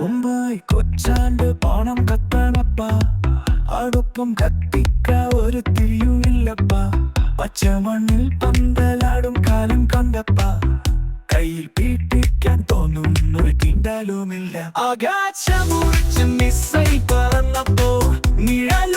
കൊച്ചാണ്ട് പണം കത്തണപ്പ. അടുപ്പം കത്തിക്ക ഒരു തിരിയുമില്ലപ്പ പച്ചമണ്ണിൽ പന്തലാടും കാലം കണ്ടപ്പ. കയ്യിൽ പീട്ടിക്കാൻ തോന്നുന്നൊരു കിണ്ടലുമില്ല. ആകാശം മുറിച്ച് മിസ്സൈ പറന്നപ്പോ നിഴലുമില്ലാതെ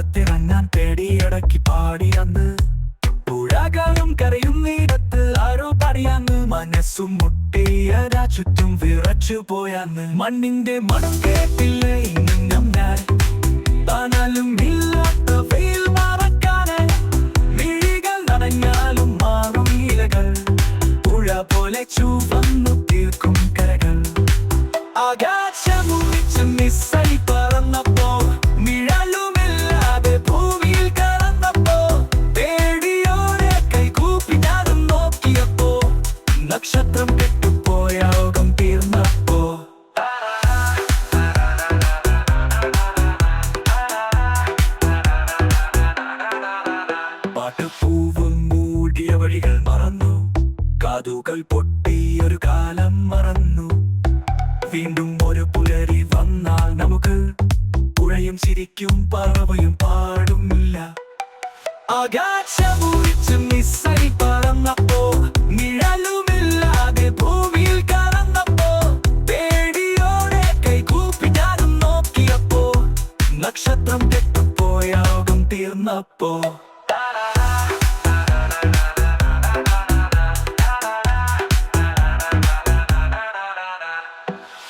പുറത്തിറങ്ങാൻ പേടിയടക്കി പാടി അന്ന് പുഴകളും കരയും നീടത്ത് ആരോ പാടിയാന്ന് മനസ്സും മുട്ടിയരാ ചുറ്റും വിറച്ചു പോയാന്ന്. മണ്ണിന്റെ മണം കേട്ടില്ല ഇന്നും ഞാൻ പുഴ പോലെ നക്ഷത്രം കെട്ടുപോയ യോഗം തീർന്നപ്പോ. പാട്ടുപൂവും മൂടിയ വഴികൾ മറന്നു. കാതുകൾ ഒരു കാലം മറന്നു. വീണ്ടും ഒരു പുലരി വന്നാൽ നമുക്ക് പുഴയും ചിരിക്കും പറവയും പാടുമില്ല. ആകാശമുറിച്ച് യോഗം തീർന്നപ്പോ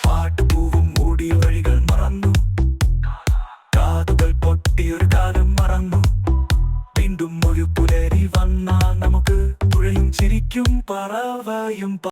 പാട്ടുപൂവും മൂടിയ വഴികൾ കാലം മറന്നു. വീണ്ടും നമുക്ക് പറവയും